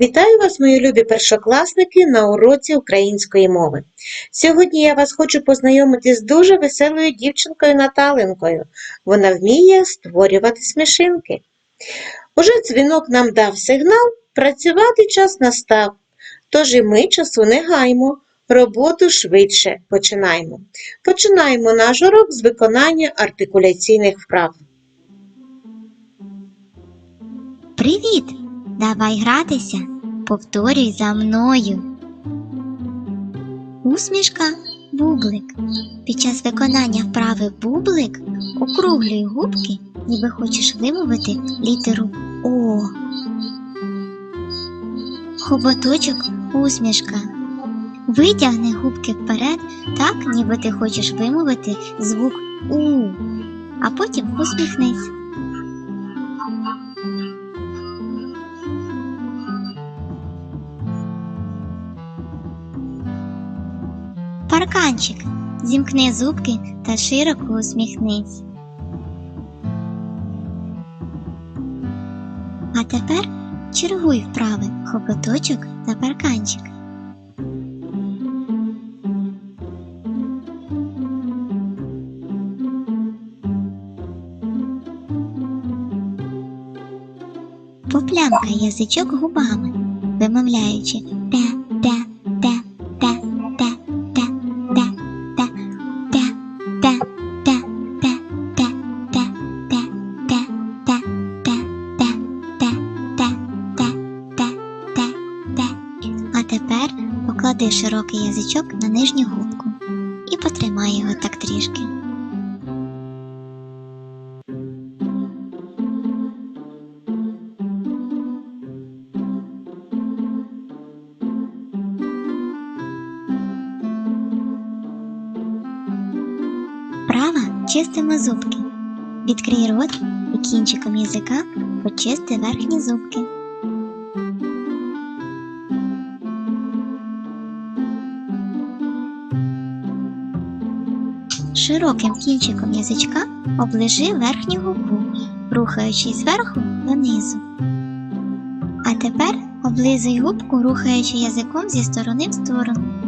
Вітаю вас, мої любі першокласники, на уроці української мови. Сьогодні я вас хочу познайомити з дуже веселою дівчинкою Наталенкою. Вона вміє створювати смішинки. Уже дзвінок нам дав сигнал, працювати час настав. Тож і ми часу не гаймо, роботу швидше починаємо. Починаємо наш урок з виконання артикуляційних вправ. Привіт! Давай гратися. Повторюй за мною. Усмішка бублик. Під час виконання вправи бублик округлюй губки, ніби хочеш вимовити літеру О. Хоботочок усмішка. Витягни губки вперед, так, ніби ти хочеш вимовити звук У, а потім усміхнись. Парканчик. Зімкни зубки та широко усміхнись. А тепер чергуй вправи хоботочок та парканчик. Поплямкай язичок губами, вимовляючи те, поклади язичок на нижню губку і потримай його так трішки. Права чистимо зубки. Відкрий рот і кінчиком язика почисти верхні зубки. Широким кінчиком язичка оближи верхню губу, рухаючись зверху донизу. А тепер облизуй губку, рухаючи язиком зі сторони в сторону.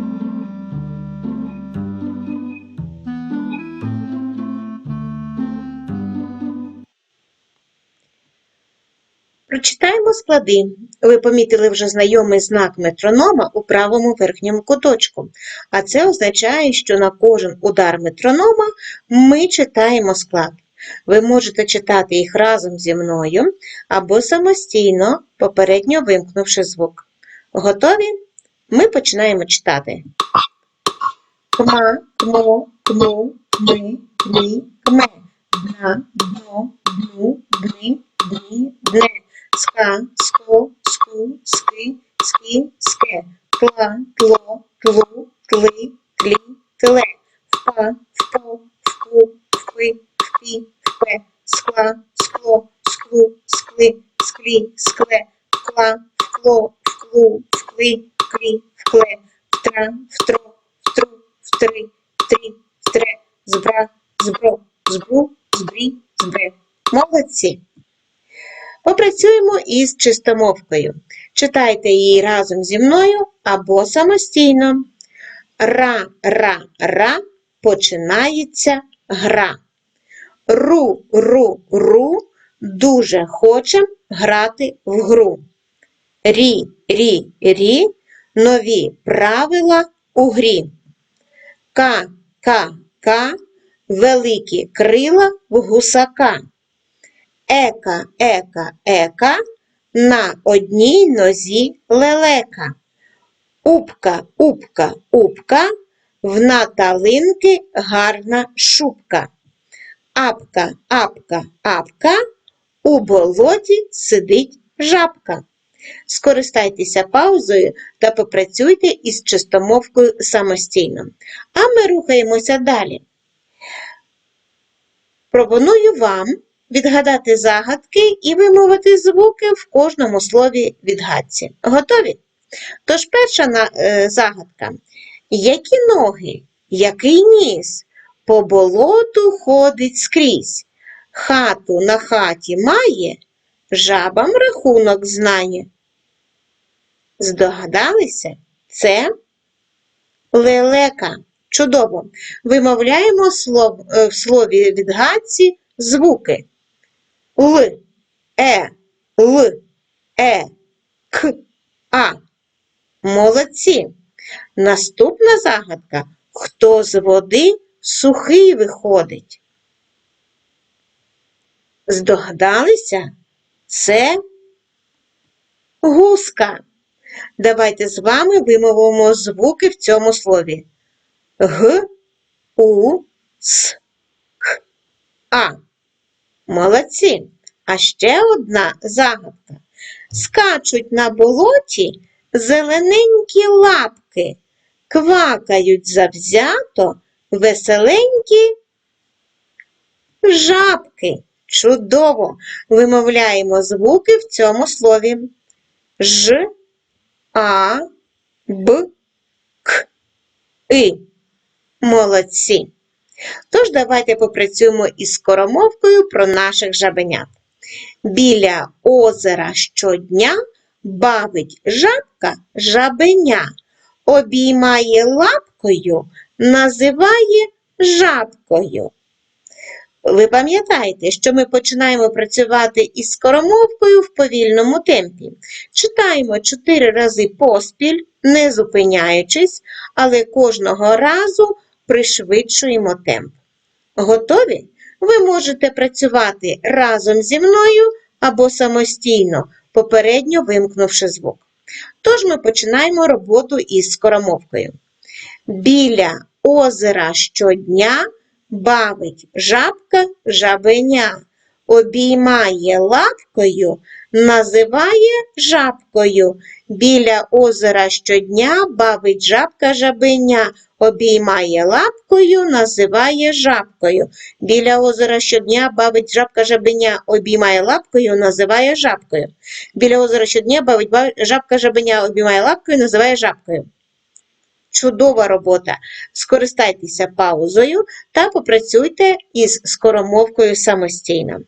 Прочитаємо склади. Ви помітили вже знайомий знак метронома у правому верхньому куточку. А це означає, що на кожен удар метронома ми читаємо склад. Ви можете читати їх разом зі мною або самостійно, попередньо вимкнувши звук. Готові? Ми починаємо читати. Кма, кмо, кму, кми, кмі, кме. Бна, бно, бну, бни, бні, бне. Ска, ско, ску, ски, скі, ске. Тла, тло, тлу, тли, тлі, тле. Впа, впо, впу, впи, впі, впе. Скла, скло, склу, скли, склі, скле. Вкла, вкло, вклу, вкли, вклі, вкле. Втра, втро, втру, втри, втрі, втре. Збра, збро, збру, збрі, збре. Молодці! Попрацюємо із чистомовкою. Читайте її разом зі мною або самостійно. Ра, ра, ра починається гра. Ру, ру, ру дуже хочем грати в гру. Рі, рі, рі нові правила у грі. Ка, ка, ка великі крила в гусака. Ека, ека, ека, на одній нозі лелека. Упка, упка, упка, в наталинки гарна шубка. Апка, апка, апка, у болоті сидить жабка. Скористайтеся паузою та попрацюйте із чистомовкою самостійно. А ми рухаємося далі. Пропоную вам відгадати загадки і вимовити звуки в кожному слові відгадці. Готові? Тож перша е, загадка. Які ноги, який ніс, по болоту ходить скрізь, хату на хаті має, жабам рахунок знає. Здогадалися? Це лелека. Чудово. Вимовляємо е, в слові відгадці звуки. Л, е, л, е, к, а. Молодці. Наступна загадка. Хто з води сухий виходить? Здогадалися? Це гуска. Давайте з вами вимовимо звуки в цьому слові. Г, У, С, Х, А. Молодці. А ще одна загадка. Скачуть на болоті зелененькі лапки, квакають завзято веселенькі жабки. Чудово! Вимовляємо звуки в цьому слові. Ж, А, Б, К, И. Молодці. Тож давайте попрацюємо із скоромовкою про наших жабенят. Біля озера щодня бавить жабка жабеня, обіймає лапкою, називає жабкою. Ви пам'ятаєте, що ми починаємо працювати із скоромовкою в повільному темпі. Читаємо чотири рази поспіль, не зупиняючись, але кожного разу пришвидшуємо темп. Готові? Ви можете працювати разом зі мною або самостійно, попередньо вимкнувши звук. Тож ми починаємо роботу із скоромовкою. Біля озера щодня бавить жабка жабеня, обіймає лапкою, називає жабкою. Біля озера щодня бавить жабка жабеня, обіймає лапкою, називає жабкою. Біля озера щодня бавить жабка жабеня, обіймає лапкою, називає жабкою. Біля озера щодня бавить жабка жабеня, обіймає лапкою, називає жабкою. Чудова робота. Скористайтеся паузою та попрацюйте із скоромовкою самостійно.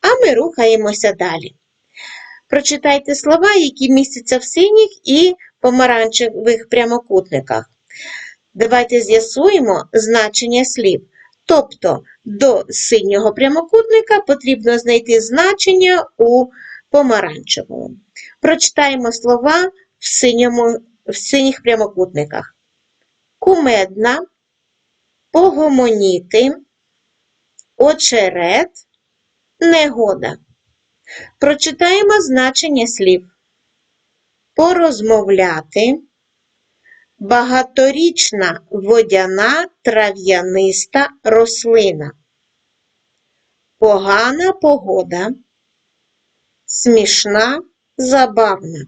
А ми рухаємося далі. Прочитайте слова, які містяться в синіх і помаранчевих прямокутниках. Давайте з'ясуємо значення слів. Тобто до синього прямокутника потрібно знайти значення у помаранчевому. Прочитаємо слова в, синьому, в синіх прямокутниках. Кумедна, погомоніти, очерет, негода. Прочитаємо значення слів. Порозмовляти, багаторічна водяна трав'яниста рослина. Погана погода, смішна, забавна.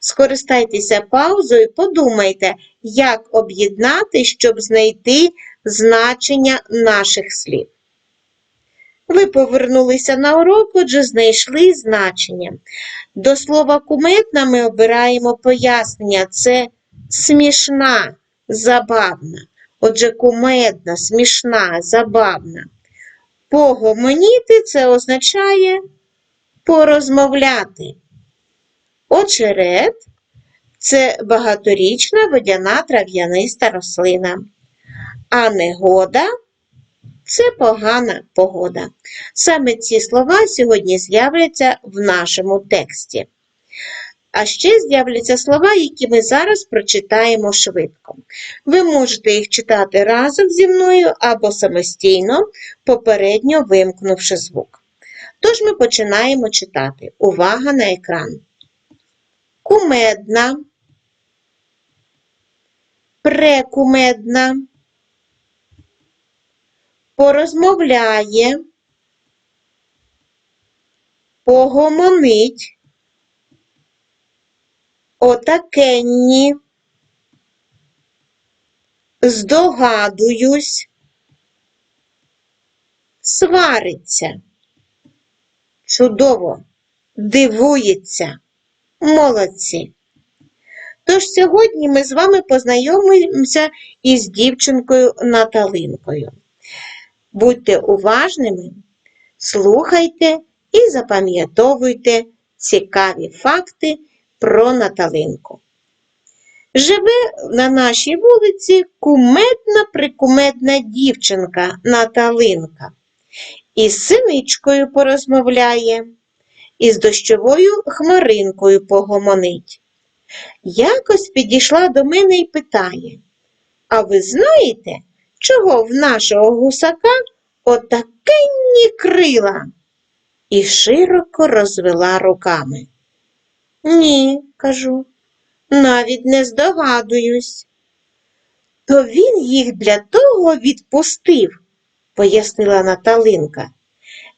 Скористайтеся паузою подумайте, як об'єднати, щоб знайти значення наших слів. Ви повернулися на урок, отже, знайшли значення. До слова куметна ми обираємо пояснення. Це смішна, забавна. Отже, кумедна, смішна, забавна. Погомоніти це означає порозмовляти. Очерет це багаторічна водяна трав'яниста рослина. А негода це погана погода. Саме ці слова сьогодні з'являться в нашому тексті. А ще з'являться слова, які ми зараз прочитаємо швидко. Ви можете їх читати разом зі мною або самостійно, попередньо вимкнувши звук. Тож ми починаємо читати. Увага на екран. Кумедна, прекумедна, порозмовляє, погомонить, отакенні, здогадуюсь, свариться, чудово, дивується. Молодці! Тож сьогодні ми з вами познайомимося із дівчинкою Наталинкою. Будьте уважними, слухайте і запам'ятовуйте цікаві факти про Наталинку. Живе на нашій вулиці кумедна прикумедна дівчинка Наталинка. Із синичкою порозмовляє, із дощовою хмаринкою погомонить. Якось підійшла до мене і питає, а ви знаєте, чого в нашого гусака отакенні крила? І широко розвела руками. Ні, кажу, навіть не здогадуюсь. То він їх для того відпустив, пояснила Наталинка.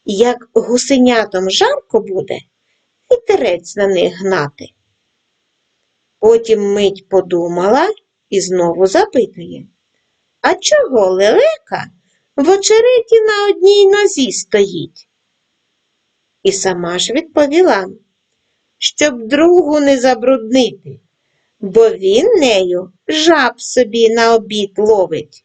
Як гусенятам жарко буде, вітерець на них гнати. Потім мить подумала і знову запитує. А чого лелека в очереті на одній нозі стоїть? І сама ж відповіла, щоб другу не забруднити, бо він нею жаб собі на обід ловить.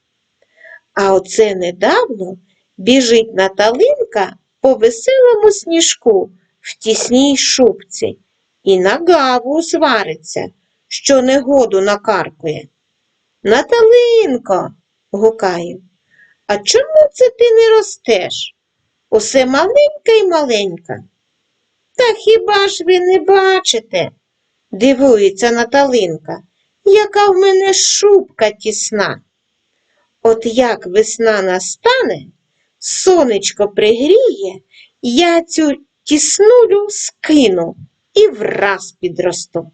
А оце недавно біжить Наталинка по веселому сніжку в тісній шубці і на гаву свариться, що негоду накаркує. Наталинко, гукаю, а чому це ти не ростеш? Усе маленька й маленька. Та хіба ж ви не бачите? дивується Наталинка, яка в мене шубка тісна. От як весна настане, сонечко пригріє, я цю тіснулю скину і враз підросту.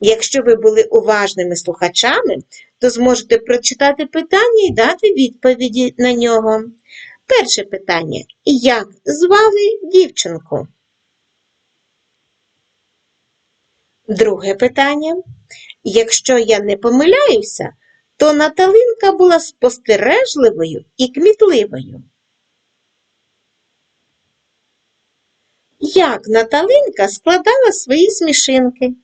Якщо ви були уважними слухачами, то зможете прочитати питання і дати відповіді на нього. Перше питання. Як звали дівчинку? Друге питання. Якщо я не помиляюся, то Наталинка була спостережливою і кмітливою. Як Наталинка складала свої смішинки?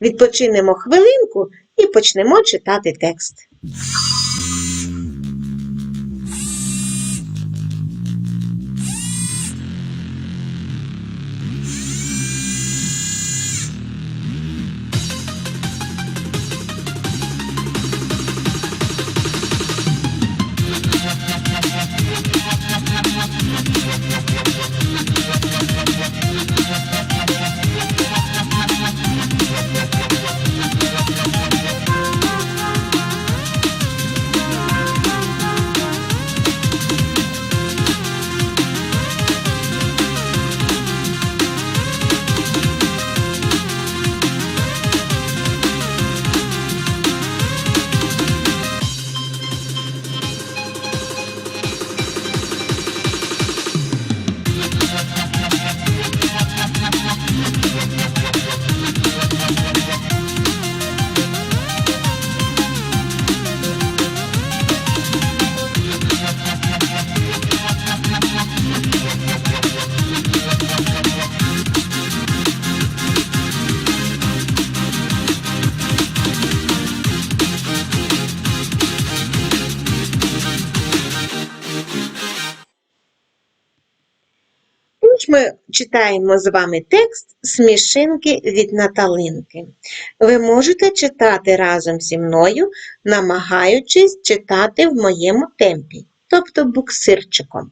Відпочинемо хвилинку і почнемо читати текст. Тож ми читаємо з вами текст Смішинки від Наталинки. Ви можете читати разом зі мною, намагаючись читати в моєму темпі, тобто буксирчиком.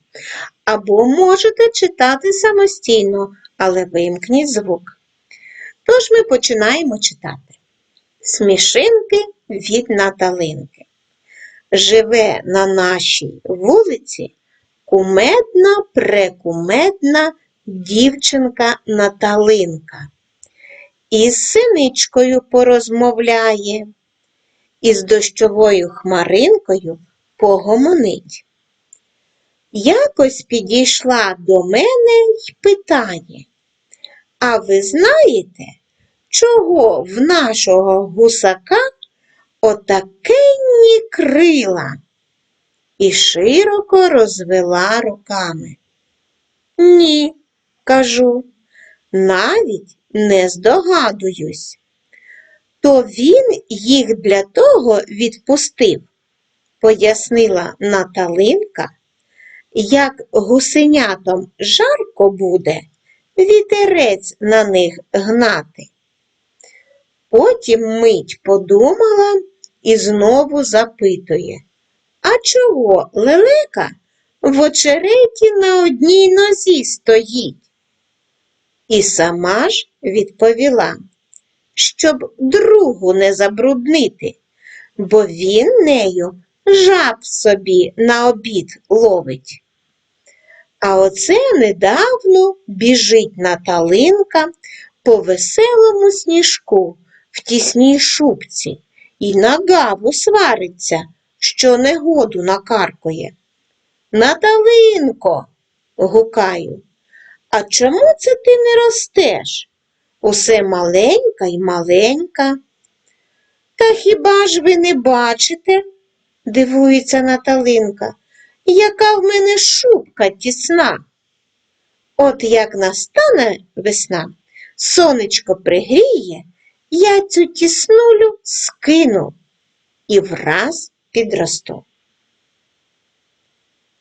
Або можете читати самостійно, але вимкніть звук. Тож ми починаємо читати. Смішинки від Наталинки. Живе на нашій вулиці кумедна, прекумедна дівчинка Наталинка. Із синичкою порозмовляє, із дощовою хмаринкою погомонить. Якось підійшла до мене й питає, а ви знаєте, чого в нашого гусака отакенні крила? І широко розвела руками. Ні, кажу, навіть не здогадуюсь. То він їх для того відпустив, пояснила Наталинка, як гусенятам жарко буде, вітерець на них гнати. Потім мить подумала і знову запитує, а чого лелека в очереті на одній нозі стоїть? І сама ж відповіла, щоб другу не забруднити, бо він нею жаб собі на обід ловить. А оце недавно біжить Наталинка по веселому сніжку в тісній шубці і на гаву свариться, що негоду накаркує. Наталинко, гукаю, а чому це ти не ростеш? Усе маленька й маленька. Та хіба ж ви не бачите? дивується Наталинка, яка в мене шубка тісна. От як настане весна, сонечко пригріє, я цю тіснулю скину і враз підросту.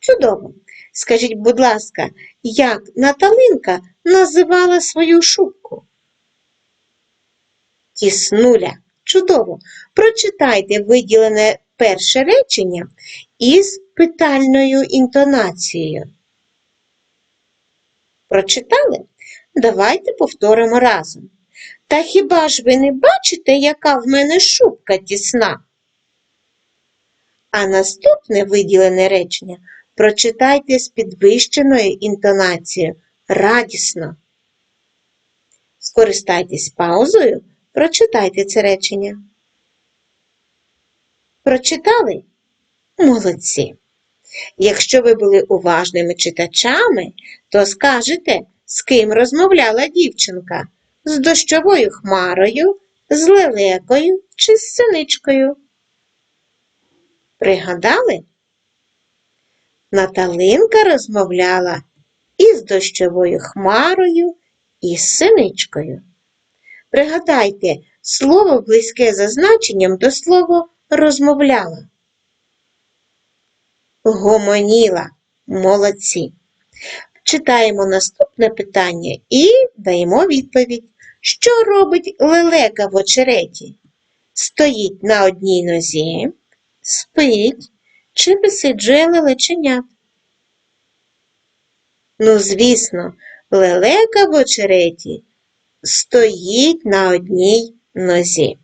Чудово. Скажіть, будь ласка, як Наталинка називала свою шубку? Тіснуля. Чудово. Прочитайте виділене перше речення із питальною інтонацією. Прочитали? Давайте повторимо разом. Та хіба ж ви не бачите, яка в мене шубка тісна? А наступне виділене речення прочитайте з підвищеною інтонацією радісно. Скористайтесь паузою, прочитайте це речення. Прочитали? Молодці. Якщо ви були уважними читачами, то скажете, з ким розмовляла дівчинка з дощовою хмарою, з лелекою чи з синичкою. Пригадали? Наталинка розмовляла із дощовою хмарою, і синичкою. Пригадайте, слово близьке за значенням до слова розмовляла. Гомоніла. Молодці. Читаємо наступне питання і даємо відповідь. Що робить лелека в очереті? Стоїть на одній нозі, спить чи висиджує лелеченят? Ну, звісно, лелека в очереті стоїть на одній нозі.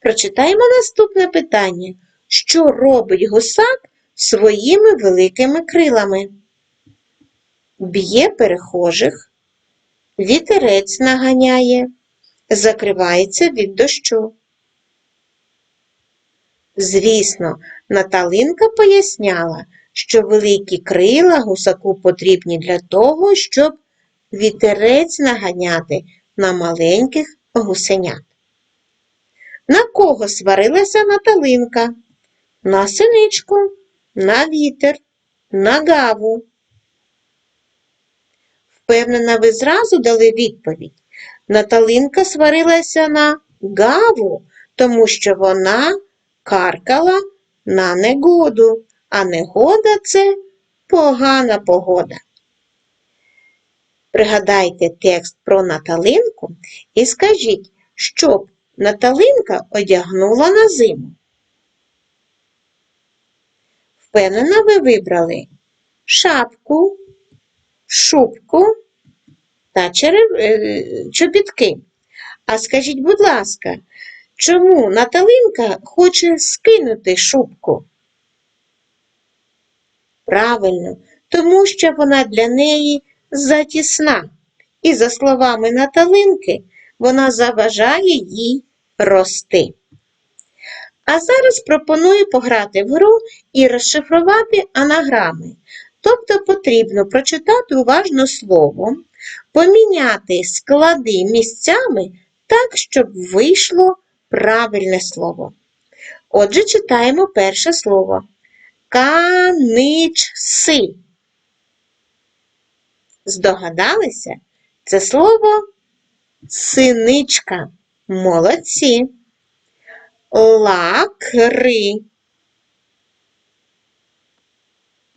Прочитаємо наступне питання. Що робить гусак своїми великими крилами? Б'є перехожих, вітерець наганяє, закривається від дощу. Звісно, Наталинка поясняла, що великі крила гусаку потрібні для того, щоб вітерець наганяти на маленьких гусенят. На кого сварилася Наталинка? На синичку, на вітер, на гаву. Впевнена, ви зразу дали відповідь. Наталинка сварилася на гаву, тому що вона каркала на негоду, а негода це погана погода. Пригадайте текст про Наталинку і скажіть, що б Наталинка одягнула на зиму. Впевнена, ви вибрали шапку, шубку та черев... е, чобітки. А скажіть, будь ласка, чому Наталинка хоче скинути шубку? Правильно, тому що вона для неї затісна. І, за словами Наталинки, вона заважає їй рости. А зараз пропоную пограти в гру і розшифрувати анаграми. Тобто потрібно прочитати уважно слово, поміняти склади місцями так, щоб вийшло правильне слово. Отже, читаємо перше слово. Каничси. Здогадалися? Це слово синичка. Молодці. Лакри.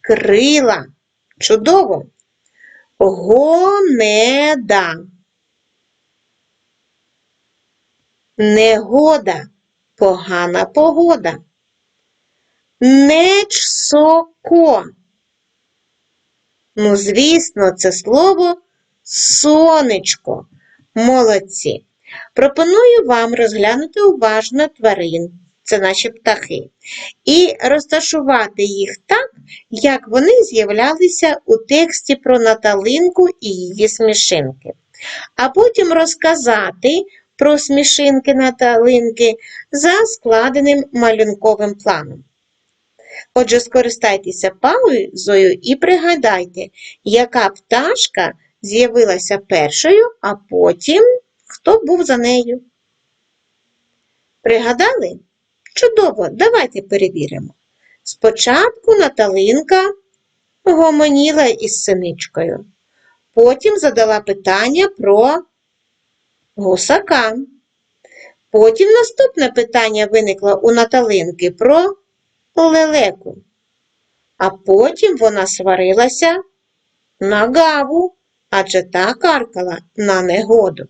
крила. Чудово. Гонеда. Негода. Погана погода. Нечсоко. Ну, звісно, це слово сонечко. Молодці. Пропоную вам розглянути уважно тварин, це наші птахи, і розташувати їх так, як вони з'являлися у тексті про Наталинку і її смішинки. А потім розказати про смішинки Наталинки за складеним малюнковим планом. Отже, скористайтеся паузою і пригадайте, яка пташка з'явилася першою, а потім хто був за нею. Пригадали? Чудово, давайте перевіримо. Спочатку Наталинка гомоніла із синичкою, потім задала питання про гусака. Потім наступне питання виникло у Наталинки про лелеку. А потім вона сварилася на гаву, адже та каркала на негоду.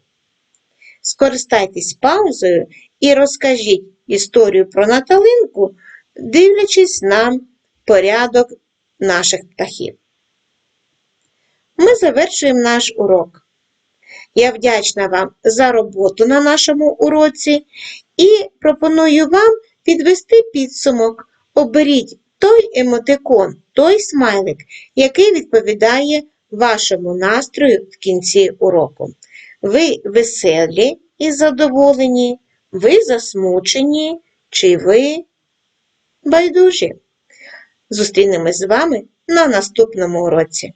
Скористайтесь паузою і розкажіть історію про Наталинку, дивлячись на порядок наших птахів. Ми завершуємо наш урок. Я вдячна вам за роботу на нашому уроці і пропоную вам підвести підсумок. Оберіть той емотикон, той смайлик, який відповідає вашому настрою в кінці уроку. Ви веселі і задоволені, ви засмучені, чи ви байдужі. Зустрінемось з вами на наступному уроці.